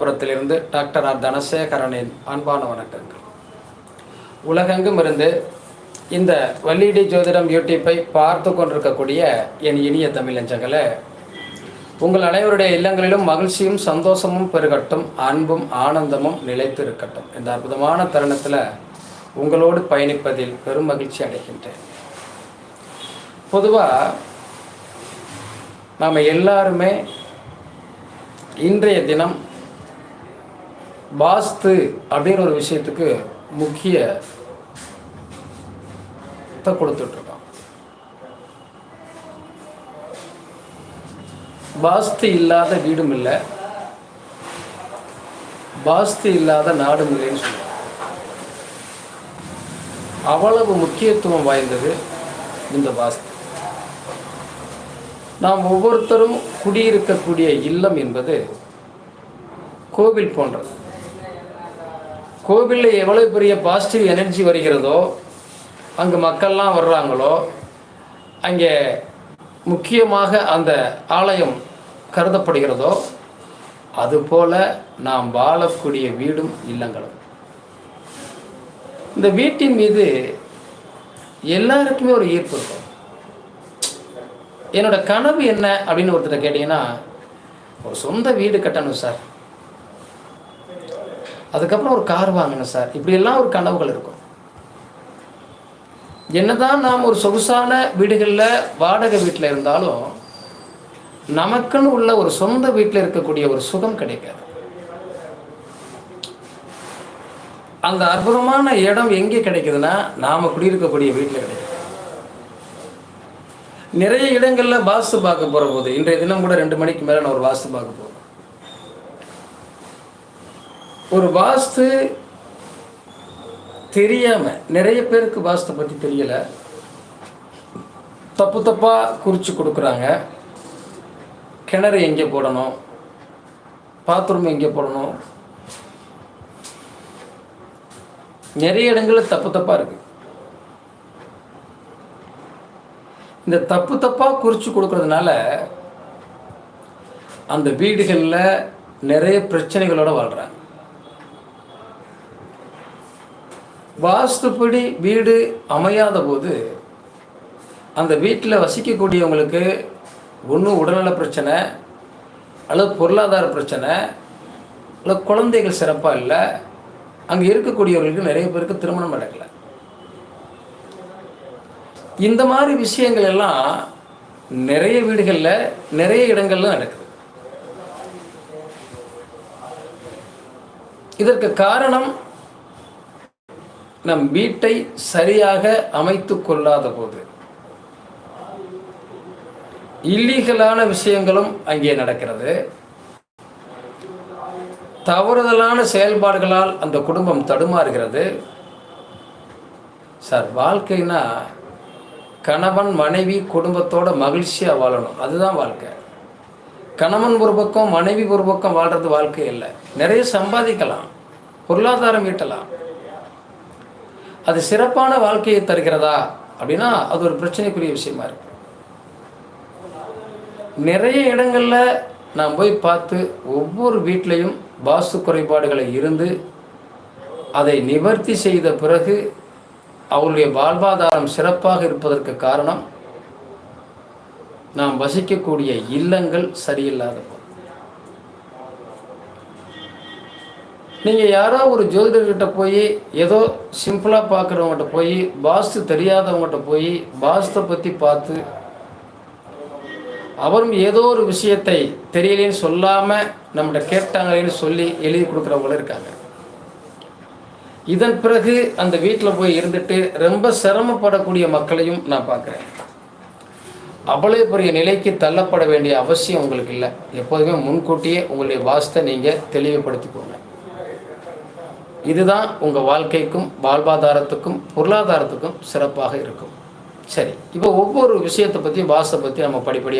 புறத்திலிருந்து doctor R தனசேகரனின் அன்பான வணக்கங்கள். உலகெங்கும் இருந்து இந்த வள்ளிடி ஜோதிடம் யூடியூப்பை பார்த்து கொண்டிருக்கக்கூடிய என் இனிய தமிழஞ்சங்களே உங்கள் அனைவருடைய இல்லங்களிலும் மகிழ்ச்சியும் சந்தோஷமும் பெருகட்டும் அன்பும் ஆனந்தமும் நிலைத்து இருக்கட்டும் இந்த அற்புதமான தருணத்தில் உங்களோடு பயணிப்பதில் பெரும் மகிழ்ச்சி அடைகின்றேன். பொதுவாக நாம் எல்லாருமே இன்றைய தினம் வாஸ்து அப்படிங்கிற ஒரு விஷயத்துக்கு முக்கிய கொடுத்துட்ருக்கோம் வாஸ்து இல்லாத வீடும் இல்லை. வாஸ்து இல்லாத நாடும் இல்லைன்னு சொல்லுவாங்க அவ்வளவு முக்கியத்துவம் வாய்ந்தது இந்த வாஸ்து. நாம் ஒவ்வொருத்தரும் குடியிருக்கக்கூடிய இல்லம் என்பது கோவில் போன்றது. கோவிலில் எவ்வளோ பெரிய பாசிட்டிவ் எனர்ஜி வருகிறதோ அங்கே மக்கள்லாம் வர்றாங்களோ அங்கே முக்கியமாக அந்த ஆலயம் கருதப்படுகிறதோ அதுபோல நாம் வாழக்கூடிய வீடும் இல்லங்களும். இந்த வீட்டின் மீது எல்லாருக்குமே ஒரு ஈர்ப்பு இருக்கும். என்னோட கனவு என்ன அப்படின்னு ஒருத்தர் கேட்டிங்கன்னா ஒரு சொந்த வீடு கட்டணும் சார். அதுக்கப்புறம் ஒரு கார் வாங்கணும் சார். இப்படியெல்லாம் ஒரு கனவுகள் இருக்கும். என்னதான் நாம் ஒரு சொகுசான வீடுகளில் வாடகை வீட்டில் இருந்தாலும் நமக்குன்னு உள்ள ஒரு சொந்த வீட்டில் இருக்கக்கூடிய ஒரு சுகம் கிடைக்காது. அந்த அற்புதமான இடம் எங்கே கிடைக்குதுன்னா நாம் குடியிருக்கக்கூடிய வீட்டில் கிடைக்குது. நிறைய இடங்களில் வாஸ்து பார்க்க போகிற போது இன்றைய தினம் கூட ரெண்டு மணிக்கு மேலே நான் ஒரு வாஸ்து பார்க்க போகிறேன் ஒரு வாஸ்து தெரியாமல் நிறைய பேருக்கு வாஸ்து பற்றி தெரியலை. தப்பு தப்பாக குறித்து கொடுக்குறாங்க. கிணறு எங்கே போடணும்? பாத்ரூம் எங்கே போடணும்? நிறைய இடங்களில் தப்பு தப்பாக இருக்குது இந்த தப்பு தப்பாக குறித்து கொடுக்கறதுனால அந்த வீடுகளில் நிறைய பிரச்சனைகளோடு வாழ்கிறாங்க வாஸ்துப்படி வீடு அமையாத போது அந்த வீட்டில் வசிக்கக்கூடியவங்களுக்கு ஒன்றும் உடல்நல பிரச்சனை அல்லது பொருளாதார பிரச்சனை அல்லது குழந்தைகள் சிறப்பாக இல்லை அங்கே இருக்கக்கூடியவர்களுக்கு நிறைய பேருக்கு திருமணம் நடக்கலை. இந்த மாதிரி விஷயங்கள் எல்லாம் நிறைய வீடுகளில் நிறைய இடங்கள்ல நடக்குது. இதற்கு காரணம் நம் வீட்டை சரியாக அமைத்து கொள்ளாத போது இல்லீகலான விஷயங்களும் அங்கே நடக்கிறது. தவறுதலான செயல்பாடுகளால் அந்த குடும்பம் தடுமாறுகிறது. சார் வாழ்க்கைனா கணவன் மனைவி குடும்பத்தோட மகிழ்ச்சியாக வாழணும். அதுதான் வாழ்க்கை. கணவன் ஒரு பக்கம் மனைவி ஒரு பக்கம் வாழ்கிறது வாழ்க்கை இல்லை நிறைய சம்பாதிக்கலாம். பொருளாதாரம் ஈட்டலாம். அது சிறப்பான வாழ்க்கையை தருகிறதா? அப்படின்னா அது ஒரு பிரச்சனைக்குரிய விஷயமா இருக்கு. நிறைய இடங்களில் நான் போய் பார்த்து ஒவ்வொரு வீட்லேயும் வாஸ்து குறைபாடுகளை இருந்து அதை நிவர்த்தி செய்த பிறகு அவருடைய வாழ்வாதாரம் சிறப்பாக இருப்பதற்கு காரணம் நாம் வசிக்கக்கூடிய இல்லங்கள் சரியில்லாத போது நீங்கள் யாரோ ஒரு ஜோதிடர்கிட்ட போய் ஏதோ சிம்பிளாக பார்க்குறவங்ககிட்ட போய் வாஸ்து தெரியாதவங்ககிட்ட போய் வாஸ்தை பற்றி பார்த்து அவரும் ஏதோ ஒரு விஷயத்தை தெரியலேன்னு சொல்லாமல் நம்மகிட்ட கேட்டாங்களேன்னு சொல்லி எழுதி கொடுக்குறவங்களும் இருக்காங்க. இதன் பிறகு அந்த வீட்டில் போய் இருந்துட்டு ரொம்ப சிரமப்படக்கூடிய மக்களையும் நான் பார்க்குறேன். அவ்வளோ பெரிய நிலைக்கு தள்ளப்பட வேண்டிய அவசியம் உங்களுக்கு இல்லை. எப்போதுமே முன்கூட்டியே உங்களுடைய வாஸ்தை நீங்கள் தெளிவுபடுத்திக்கோங்க. இதுதான் உங்கள் வாழ்க்கைக்கும் வாழ்வாதாரத்துக்கும் பொருளாதாரத்துக்கும் சிறப்பாக இருக்கும். சரி இப்போ ஒவ்வொரு விஷயத்தை பற்றி வாசை பற்றி நம்ம படிப்படியாக